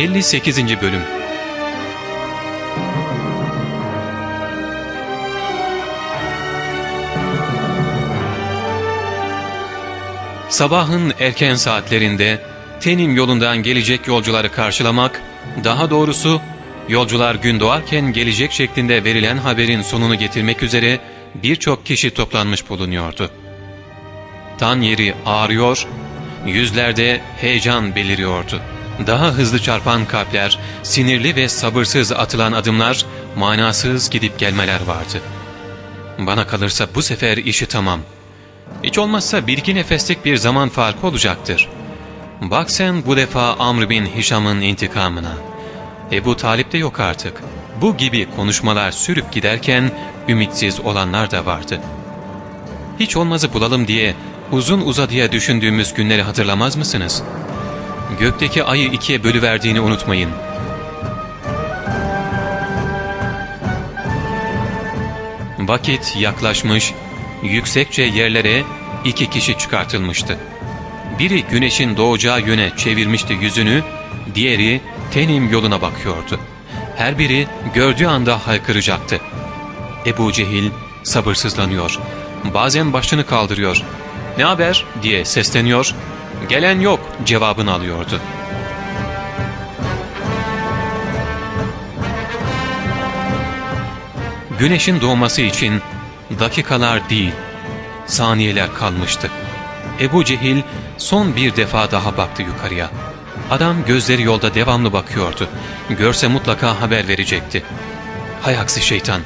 58. Bölüm Sabahın erken saatlerinde Tenim yolundan gelecek yolcuları karşılamak, daha doğrusu yolcular gün doğarken gelecek şeklinde verilen haberin sonunu getirmek üzere birçok kişi toplanmış bulunuyordu. Tan yeri ağrıyor, yüzlerde heyecan beliriyordu. Daha hızlı çarpan kalpler, sinirli ve sabırsız atılan adımlar, manasız gidip gelmeler vardı. Bana kalırsa bu sefer işi tamam. Hiç olmazsa bir iki nefeslik bir zaman farkı olacaktır. Bak sen bu defa Amr bin Hişam'ın intikamına. Ebu Talip de yok artık. Bu gibi konuşmalar sürüp giderken ümitsiz olanlar da vardı. Hiç olmazı bulalım diye uzun uzadıya düşündüğümüz günleri hatırlamaz mısınız? Gökteki ayı ikiye bölüverdiğini unutmayın. Vakit yaklaşmış, yüksekçe yerlere iki kişi çıkartılmıştı. Biri güneşin doğacağı yöne çevirmişti yüzünü, diğeri Tenim yoluna bakıyordu. Her biri gördüğü anda haykıracaktı. Ebu Cehil sabırsızlanıyor. Bazen başını kaldırıyor. ''Ne haber?'' diye sesleniyor. ''Gelen yok'' cevabını alıyordu. Güneşin doğması için dakikalar değil, saniyeler kalmıştı. Ebu Cehil son bir defa daha baktı yukarıya. Adam gözleri yolda devamlı bakıyordu. Görse mutlaka haber verecekti. ''Hay aksi şeytan!''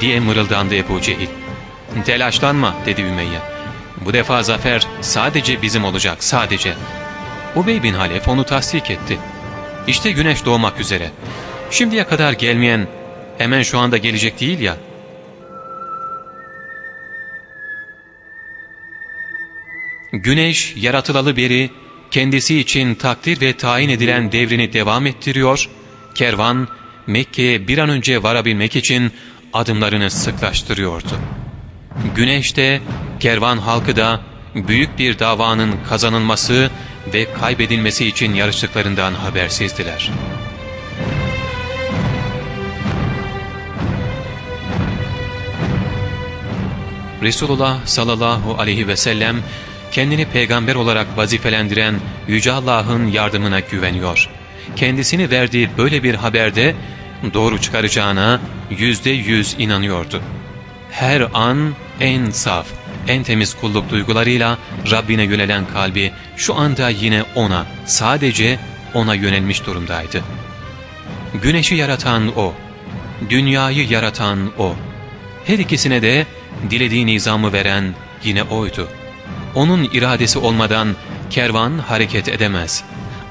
diye mırıldandı Ebu Cehil. ''Telaşlanma'' dedi Ümeyye. ''Bu defa zafer sadece bizim olacak, sadece.'' Ubey bin Halef onu tasdik etti. ''İşte güneş doğmak üzere. Şimdiye kadar gelmeyen hemen şu anda gelecek değil ya.'' Güneş yaratılalı beri kendisi için takdir ve tayin edilen devrini devam ettiriyor, kervan Mekke'ye bir an önce varabilmek için adımlarını sıklaştırıyordu. Güneş de, kervan halkı da büyük bir davanın kazanılması ve kaybedilmesi için yarıştıklarından habersizdiler. Resulullah sallallahu aleyhi ve sellem kendini peygamber olarak vazifelendiren Yüce Allah'ın yardımına güveniyor. Kendisini verdiği böyle bir haberde doğru çıkaracağına yüzde yüz inanıyordu. Her an en saf, en temiz kulluk duygularıyla Rabbine yönelen kalbi şu anda yine O'na, sadece O'na yönelmiş durumdaydı. Güneşi yaratan O, dünyayı yaratan O, her ikisine de dilediği nizamı veren yine O'ydu. Onun iradesi olmadan kervan hareket edemez.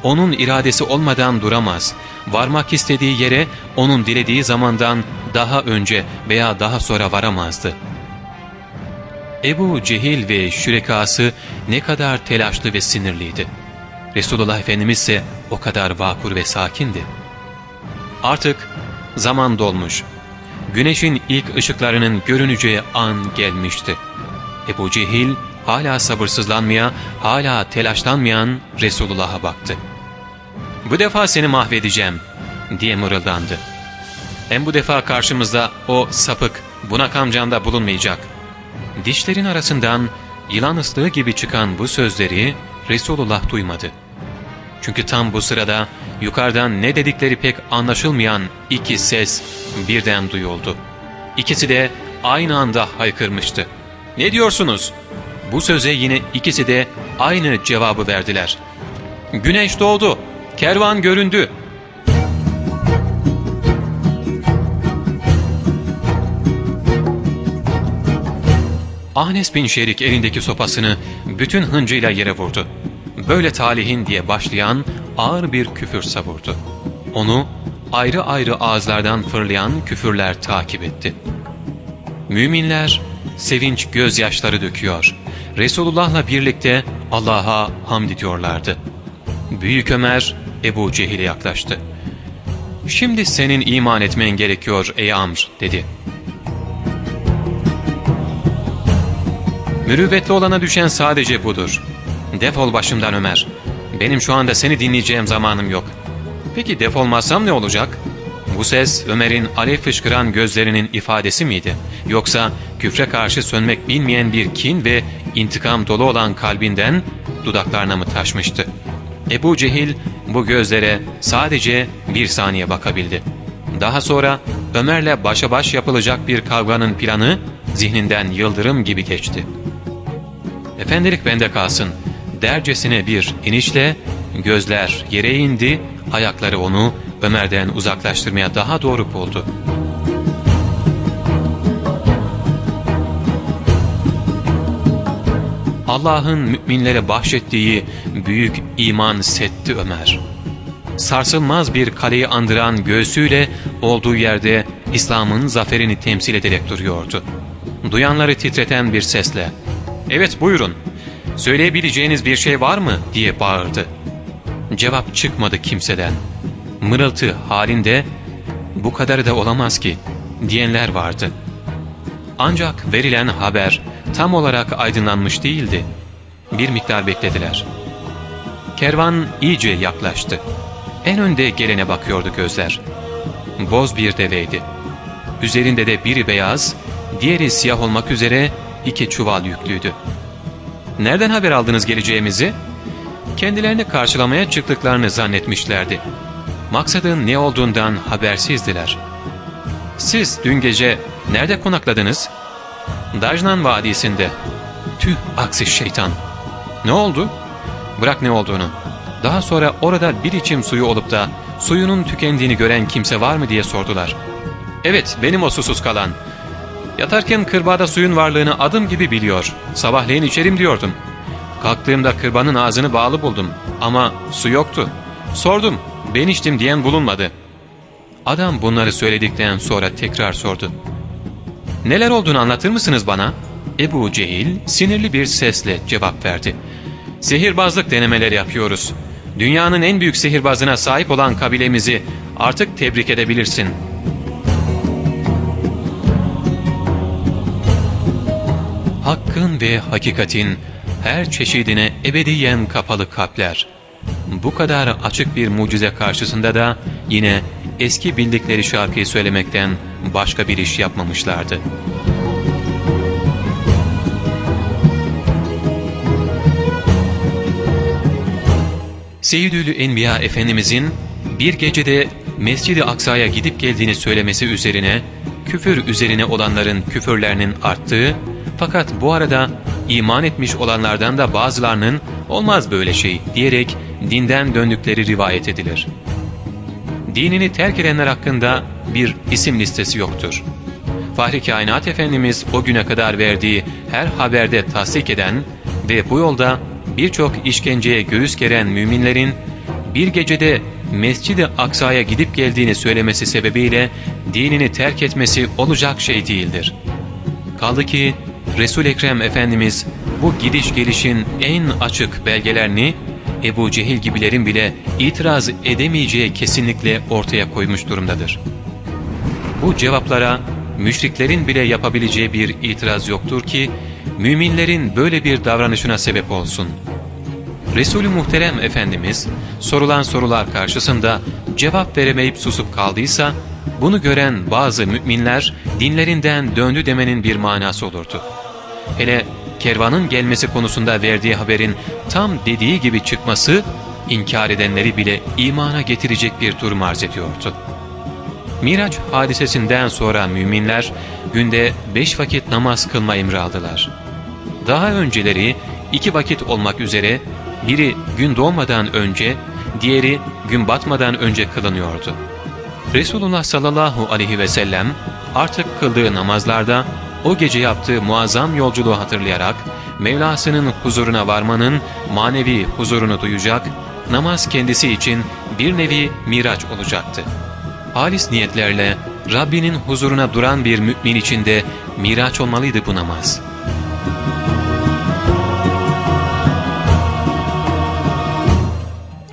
Onun iradesi olmadan duramaz. Varmak istediği yere onun dilediği zamandan daha önce veya daha sonra varamazdı. Ebu Cehil ve şürekası ne kadar telaşlı ve sinirliydi. Resulullah Efendimiz ise o kadar vakur ve sakindi. Artık zaman dolmuş. Güneşin ilk ışıklarının görüneceği an gelmişti. Ebu Cehil hala sabırsızlanmaya, hala telaşlanmayan Resulullah'a baktı. ''Bu defa seni mahvedeceğim.'' diye mırıldandı. Hem bu defa karşımızda o sapık, bunak amcan da bulunmayacak. Dişlerin arasından yılan ıslığı gibi çıkan bu sözleri Resulullah duymadı. Çünkü tam bu sırada yukarıdan ne dedikleri pek anlaşılmayan iki ses birden duyuldu. İkisi de aynı anda haykırmıştı. ''Ne diyorsunuz?'' Bu söze yine ikisi de aynı cevabı verdiler. Güneş doğdu, kervan göründü. Ahnes bin Şerik elindeki sopasını bütün hıncıyla yere vurdu. Böyle talihin diye başlayan ağır bir küfür savurdu. Onu ayrı ayrı ağızlardan fırlayan küfürler takip etti. Müminler sevinç gözyaşları döküyor. Resulullah'la birlikte Allah'a hamd ediyorlardı. Büyük Ömer Ebu Cehil'e yaklaştı. ''Şimdi senin iman etmen gerekiyor ey Amr'' dedi. ''Mürüvvetli olana düşen sadece budur. Defol başımdan Ömer. Benim şu anda seni dinleyeceğim zamanım yok. Peki defolmazsam ne olacak? Bu ses Ömer'in alev fışkıran gözlerinin ifadesi miydi? Yoksa küfre karşı sönmek bilmeyen bir kin ve intikam dolu olan kalbinden dudaklarına mı taşmıştı? Ebu Cehil bu gözlere sadece bir saniye bakabildi. Daha sonra Ömer'le başa baş yapılacak bir kavganın planı zihninden yıldırım gibi geçti. Efendilik bende kalsın. Dercesine bir inişle gözler yere indi, ayakları onu Ömer'den uzaklaştırmaya daha doğru buldu. Allah'ın müminlere bahşettiği büyük iman setti Ömer. Sarsılmaz bir kaleyi andıran göğsüyle olduğu yerde İslam'ın zaferini temsil ederek duruyordu. Duyanları titreten bir sesle ''Evet buyurun, söyleyebileceğiniz bir şey var mı?'' diye bağırdı. Cevap çıkmadı kimseden. Mırıltı halinde ''Bu kadarı da olamaz ki'' diyenler vardı. Ancak verilen haber tam olarak aydınlanmış değildi. Bir miktar beklediler. Kervan iyice yaklaştı. En önde gelene bakıyordu gözler. Boz bir deveydi. Üzerinde de biri beyaz, diğeri siyah olmak üzere iki çuval yüklüydü. ''Nereden haber aldınız geleceğimizi?'' Kendilerini karşılamaya çıktıklarını zannetmişlerdi. Maksadın ne olduğundan habersizdiler. ''Siz dün gece nerede konakladınız?'' Dajnan Vadisi'nde. Tüh aksi şeytan. Ne oldu? Bırak ne olduğunu. Daha sonra orada bir içim suyu olup da suyunun tükendiğini gören kimse var mı diye sordular. Evet benim o susuz kalan. Yatarken kırbağda suyun varlığını adım gibi biliyor. Sabahleyin içerim diyordum. Kalktığımda kırbanın ağzını bağlı buldum. Ama su yoktu. Sordum. Ben içtim diyen bulunmadı. Adam bunları söyledikten sonra tekrar sordu. Neler olduğunu anlatır mısınız bana? Ebu Cehil sinirli bir sesle cevap verdi. Sihirbazlık denemeleri yapıyoruz. Dünyanın en büyük sihirbazına sahip olan kabilemizi artık tebrik edebilirsin. Hakkın ve hakikatin her çeşidine ebediyen kapalı kalpler. Bu kadar açık bir mucize karşısında da yine eski bildikleri şarkıyı söylemekten başka bir iş yapmamışlardı. Seyyidül Enbiya Efendimizin bir gecede Mescid-i Aksa'ya gidip geldiğini söylemesi üzerine küfür üzerine olanların küfürlerinin arttığı fakat bu arada iman etmiş olanlardan da bazılarının olmaz böyle şey diyerek dinden döndükleri rivayet edilir. Dinini terk edenler hakkında bir isim listesi yoktur. Fahri Kainat Efendimiz o güne kadar verdiği her haberde tasdik eden ve bu yolda birçok işkenceye göğüs geren müminlerin bir gecede Mescid-i Aksa'ya gidip geldiğini söylemesi sebebiyle dinini terk etmesi olacak şey değildir. Kaldı ki Resul Ekrem Efendimiz bu gidiş gelişin en açık belgelerini Ebu Cehil gibilerin bile itiraz edemeyeceği kesinlikle ortaya koymuş durumdadır. Bu cevaplara müşriklerin bile yapabileceği bir itiraz yoktur ki müminlerin böyle bir davranışına sebep olsun. Resulü Muhterem Efendimiz sorulan sorular karşısında cevap veremeyip susup kaldıysa bunu gören bazı müminler dinlerinden döndü demenin bir manası olurdu. Hele kervanın gelmesi konusunda verdiği haberin tam dediği gibi çıkması inkar edenleri bile imana getirecek bir durum arz ediyordu. Miraç hadisesinden sonra müminler günde beş vakit namaz kılma emri aldılar. Daha önceleri iki vakit olmak üzere biri gün doğmadan önce, diğeri gün batmadan önce kılınıyordu. Resulullah sallallahu aleyhi ve sellem artık kıldığı namazlarda o gece yaptığı muazzam yolculuğu hatırlayarak Mevlasının huzuruna varmanın manevi huzurunu duyacak, namaz kendisi için bir nevi miraç olacaktı. Halis niyetlerle Rabbinin huzuruna duran bir mümin için de miraç olmalıydı bu namaz.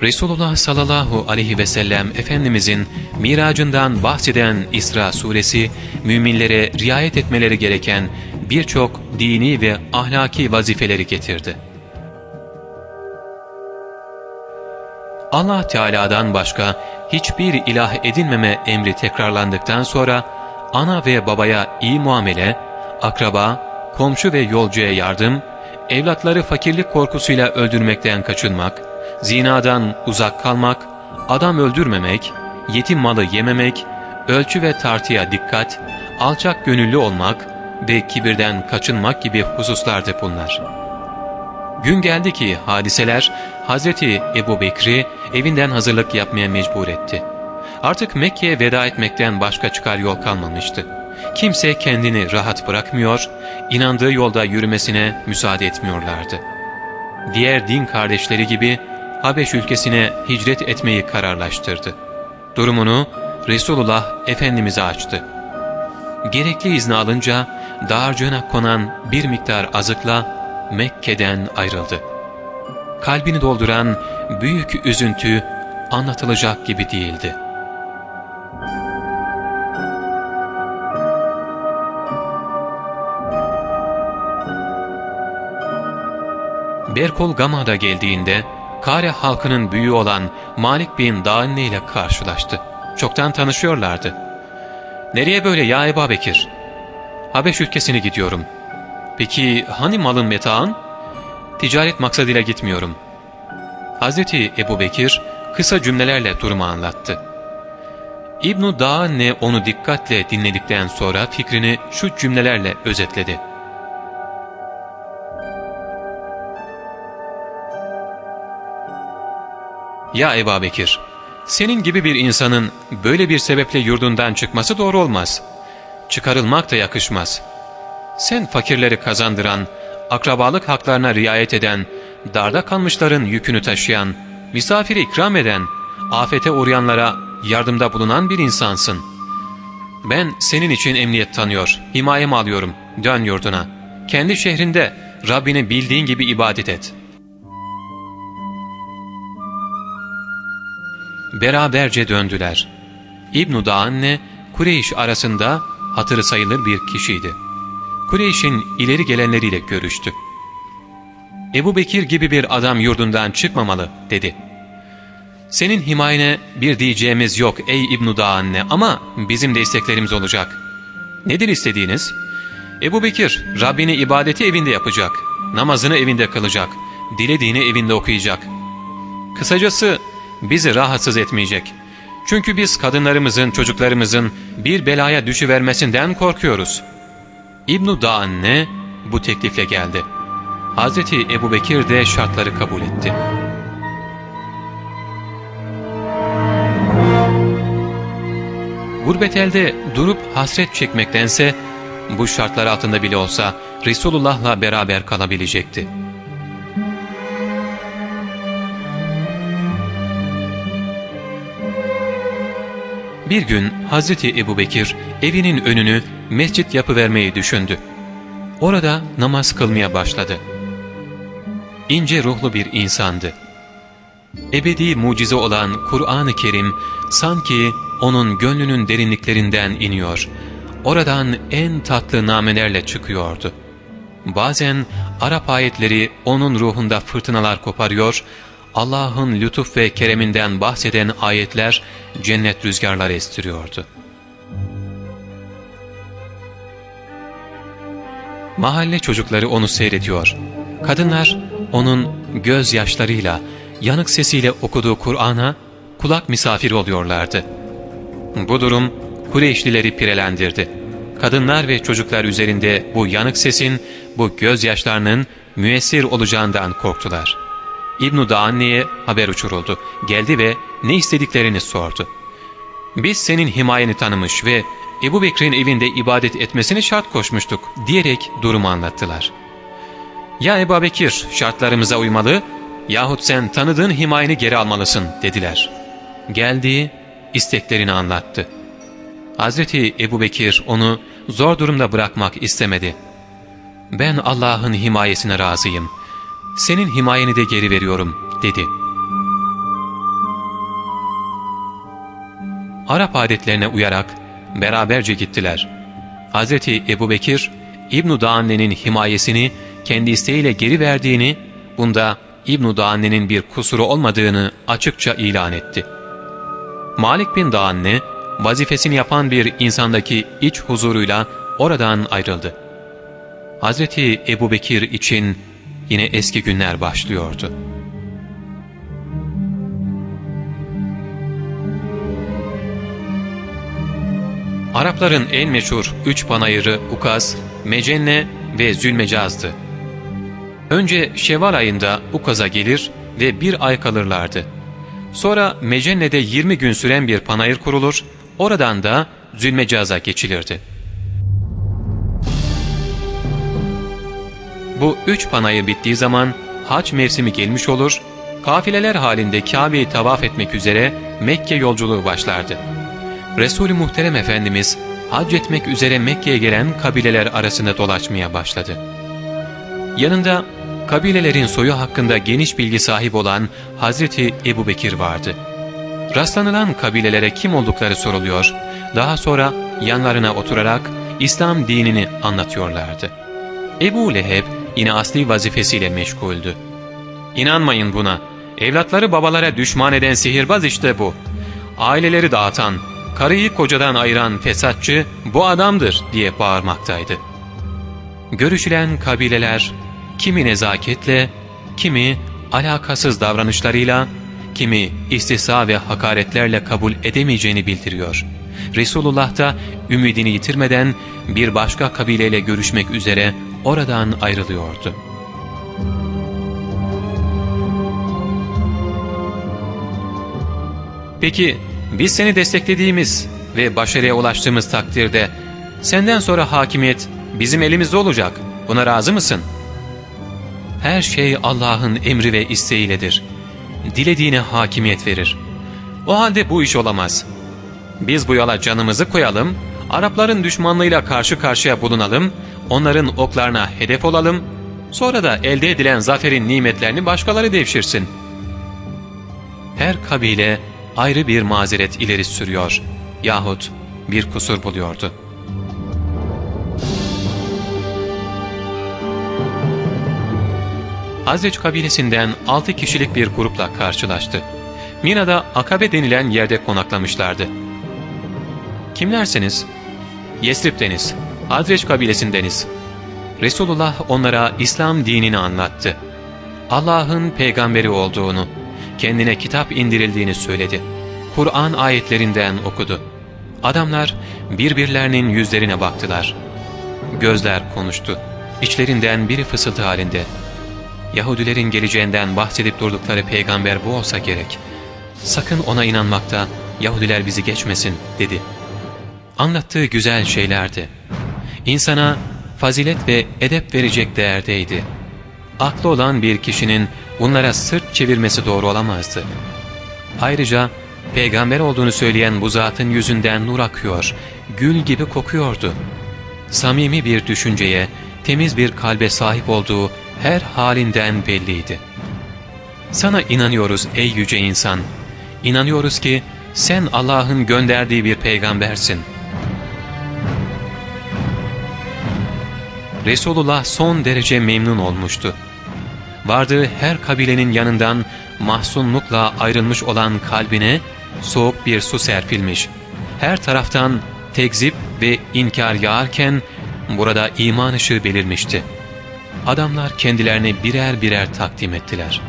Resulullah sallallahu aleyhi ve sellem Efendimizin miracından bahseden İsra suresi, müminlere riayet etmeleri gereken birçok dini ve ahlaki vazifeleri getirdi. Allah Teala'dan başka hiçbir ilah edinmeme emri tekrarlandıktan sonra ana ve babaya iyi muamele, akraba, komşu ve yolcuya yardım, evlatları fakirlik korkusuyla öldürmekten kaçınmak, zinadan uzak kalmak, adam öldürmemek, yetim malı yememek, ölçü ve tartıya dikkat, alçak gönüllü olmak ve kibirden kaçınmak gibi hususlardı bunlar. Gün geldi ki hadiseler Hazreti Ebu Bekri evinden hazırlık yapmaya mecbur etti. Artık Mekke'ye veda etmekten başka çıkar yol kalmamıştı. Kimse kendini rahat bırakmıyor, inandığı yolda yürümesine müsaade etmiyorlardı. Diğer din kardeşleri gibi Habeş ülkesine hicret etmeyi kararlaştırdı. Durumunu Resulullah Efendimiz'e açtı. Gerekli izni alınca dağarcığına konan bir miktar azıkla Mekke'den ayrıldı. Kalbini dolduran büyük üzüntü anlatılacak gibi değildi. Berkol Gama'da geldiğinde Kare halkının büyüğü olan Malik bin Dağınne ile karşılaştı. Çoktan tanışıyorlardı. ''Nereye böyle ya Ebu Bekir?'' ''Habeş ülkesine gidiyorum.'' ''Peki hani malın metağın?'' ''Ticaret maksadıyla gitmiyorum.'' Hazreti Ebu Bekir kısa cümlelerle durumu anlattı. İbn-i Dağanne onu dikkatle dinledikten sonra fikrini şu cümlelerle özetledi. Ya Ebu Bekir, senin gibi bir insanın böyle bir sebeple yurdundan çıkması doğru olmaz. Çıkarılmak da yakışmaz. Sen fakirleri kazandıran, akrabalık haklarına riayet eden, darda kalmışların yükünü taşıyan, misafiri ikram eden, afete uğrayanlara yardımda bulunan bir insansın. Ben senin için emniyet tanıyor, himayem alıyorum, dön yurduna. Kendi şehrinde Rabbini bildiğin gibi ibadet et.'' Beraberce döndüler. İbn-i Dağanne, Kureyş arasında hatırı sayılır bir kişiydi. Kureyş'in ileri gelenleriyle görüştü. Ebu Bekir gibi bir adam yurdundan çıkmamalı dedi. Senin himayene bir diyeceğimiz yok ey İbn-i Dağanne ama bizim de isteklerimiz olacak. Nedir istediğiniz? Ebu Bekir Rabbini ibadeti evinde yapacak, namazını evinde kılacak, dilediğini evinde okuyacak. Kısacası bizi rahatsız etmeyecek. Çünkü biz kadınlarımızın, çocuklarımızın bir belaya düşüvermesinden korkuyoruz. İbn-i Dağanne bu teklifle geldi. Hazreti Ebu Bekir de şartları kabul etti. Gurbet elde durup hasret çekmektense bu şartlar altında bile olsa Resulullah'la beraber kalabilecekti. Bir gün Hazreti Ebu Bekir evinin önünü mescit yapıvermeyi düşündü. Orada namaz kılmaya başladı. İnce ruhlu bir insandı. Ebedi mucize olan Kur'an-ı Kerim sanki onun gönlünün derinliklerinden iniyor. Oradan en tatlı namelerle çıkıyordu. Bazen Arap ayetleri onun ruhunda fırtınalar koparıyor, Allah'ın lütuf ve kereminden bahseden ayetler cennet rüzgarları estiriyordu. Mahalle çocukları onu seyrediyor. Kadınlar onun gözyaşlarıyla, yanık sesiyle okuduğu Kur'an'a kulak misafiri oluyorlardı. Bu durum Kureyşlileri pirelendirdi. Kadınlar ve çocuklar üzerinde bu yanık sesin, bu gözyaşlarının müessir olacağından korktular. İbn-i Dağanne'ye haber uçuruldu. Geldi ve ne istediklerini sordu. Biz senin himayeni tanımış ve Ebu Bekir'in evinde ibadet etmesini şart koşmuştuk diyerek durumu anlattılar. Ya Ebu Bekir şartlarımıza uymalı yahut sen tanıdığın himayeni geri almalısın dediler. Geldi isteklerini anlattı. Hazreti Ebu Bekir onu zor durumda bırakmak istemedi. Ben Allah'ın himayesine razıyım. Senin himayeni de geri veriyorum dedi. Arap adetlerine uyarak beraberce gittiler. Hz. Ebu Bekir, İbn-i Dağanne'nin himayesini kendi isteğiyle geri verdiğini, bunda İbn-i Daanne'nin bir kusuru olmadığını açıkça ilan etti. Malik bin Daanne, vazifesini yapan bir insandaki iç huzuruyla oradan ayrıldı. Hazreti Ebu Bekir için yine eski günler başlıyordu. Arapların en meşhur üç panayırı Ukaz, Mecenne ve Zülmecaz'dı. Önce Şevval ayında Ukaz'a gelir ve bir ay kalırlardı. Sonra Mecenne'de 20 gün süren bir panayır kurulur, oradan da Zülmecaz'a geçilirdi. Bu üç panayır bittiği zaman hac mevsimi gelmiş olur, kafileler halinde Kabe'yi tavaf etmek üzere Mekke yolculuğu başlardı. Resul-i Muhterem Efendimiz hac etmek üzere Mekke'ye gelen kabileler arasında dolaşmaya başladı. Yanında kabilelerin soyu hakkında geniş bilgi sahip olan Hazreti Ebu Bekir vardı. Rastlanılan kabilelere kim oldukları soruluyor, daha sonra yanlarına oturarak İslam dinini anlatıyorlardı. Ebu Leheb yine asli vazifesiyle meşguldü. İnanmayın buna, evlatları babalara düşman eden sihirbaz işte bu. Aileleri dağıtan, karıyı kocadan ayıran fesatçı bu adamdır diye bağırmaktaydı. Görüşülen kabileler kimi nezaketle, kimi alakasız davranışlarıyla, kimi istihza ve hakaretlerle kabul edemeyeceğini bildiriyor. Resulullah da ümidini yitirmeden bir başka kabileyle görüşmek üzere oradan ayrılıyordu. Peki biz seni desteklediğimiz ve başarıya ulaştığımız takdirde senden sonra hakimiyet bizim elimizde olacak. Buna razı mısın? Her şey Allah'ın emri ve isteğiyledir. Dilediğine hakimiyet verir. O halde bu iş olamaz. Biz bu yola canımızı koyalım, Arapların düşmanlığıyla karşı karşıya bulunalım, onların oklarına hedef olalım, sonra da elde edilen zaferin nimetlerini başkaları devşirsin. Her kabile ayrı bir mazeret ileri sürüyor yahut bir kusur buluyordu. Hazreç kabilesinden altı kişilik bir grupla karşılaştı. Mina'da Akabe denilen yerde konaklamışlardı. Kimlersiniz? Yesrib'deniz, Hazreç kabilesindeniz. Resulullah onlara İslam dinini anlattı. Allah'ın peygamberi olduğunu, kendine kitap indirildiğini söyledi. Kur'an ayetlerinden okudu. Adamlar birbirlerinin yüzlerine baktılar. Gözler konuştu. İçlerinden biri fısıltı halinde. Yahudilerin geleceğinden bahsedip durdukları peygamber bu olsa gerek. Sakın ona inanmakta Yahudiler bizi geçmesin dedi. Anlattığı güzel şeylerdi. İnsana fazilet ve edep verecek değerdeydi. Aklı olan bir kişinin bunlara sırt çevirmesi doğru olamazdı. Ayrıca peygamber olduğunu söyleyen bu zatın yüzünden nur akıyor, gül gibi kokuyordu. Samimi bir düşünceye, temiz bir kalbe sahip olduğu her halinden belliydi. Sana inanıyoruz ey yüce insan. İnanıyoruz ki sen Allah'ın gönderdiği bir peygambersin. Resulullah son derece memnun olmuştu. Vardığı her kabilenin yanından mahzunlukla ayrılmış olan kalbine soğuk bir su serpilmiş. Her taraftan tekzip ve inkar yağarken burada iman ışığı belirmişti. Adamlar kendilerini birer birer takdim ettiler.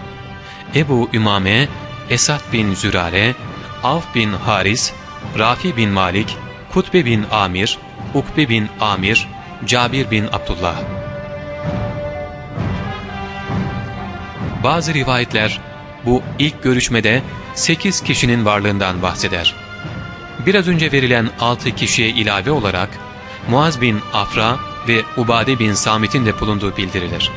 Ebu Ümame, Esad bin Zürare, Avf bin Haris, Rafi bin Malik, Kutbe bin Amir, Ukbe bin Amir, Cabir bin Abdullah. Bazı rivayetler bu ilk görüşmede 8 kişinin varlığından bahseder. Biraz önce verilen 6 kişiye ilave olarak Muaz bin Afra ve Ubade bin Samit'in de bulunduğu bildirilir.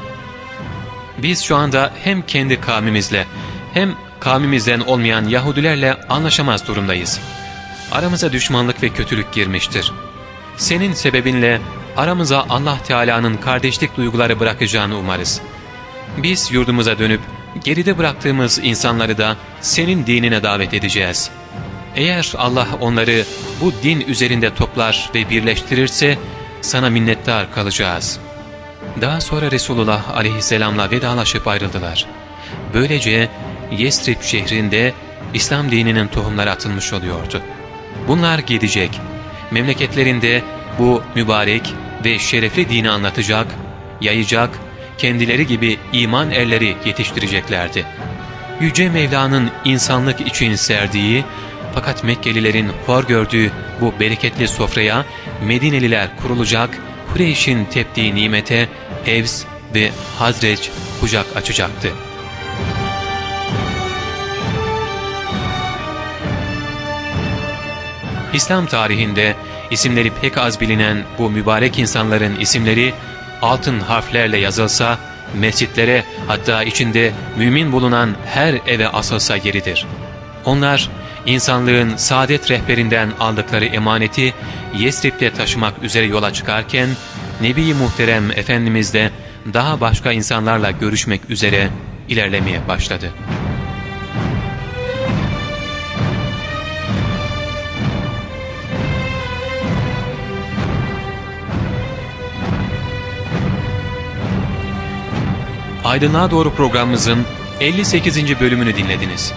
Biz şu anda hem kendi kavmimizle hem kavmimizden olmayan Yahudilerle anlaşamaz durumdayız. Aramıza düşmanlık ve kötülük girmiştir. Senin sebebinle aramıza Allah Teala'nın kardeşlik duyguları bırakacağını umarız. Biz yurdumuza dönüp geride bıraktığımız insanları da senin dinine davet edeceğiz. Eğer Allah onları bu din üzerinde toplar ve birleştirirse sana minnettar kalacağız. Daha sonra Resulullah aleyhisselamla vedalaşıp ayrıldılar. Böylece Yesrib şehrinde İslam dininin tohumları atılmış oluyordu. Bunlar gidecek, memleketlerinde bu mübarek ve şerefli dini anlatacak, yayacak, kendileri gibi iman erleri yetiştireceklerdi. Yüce Mevla'nın insanlık için serdiği fakat Mekkelilerin hor gördüğü bu bereketli sofraya Medineliler kurulacak, Kureyş'in teptiği nimete Evs ve Hazreç kucak açacaktı. İslam tarihinde isimleri pek az bilinen bu mübarek insanların isimleri altın harflerle yazılsa, mescitlere hatta içinde mümin bulunan her eve asılsa yeridir. Onlar, insanlığın saadet rehberinden aldıkları emaneti Yesrib'de taşımak üzere yola çıkarken, Nebi-i Muhterem Efendimiz de daha başka insanlarla görüşmek üzere ilerlemeye başladı. Aydınlığa Doğru programımızın 58. bölümünü dinlediniz.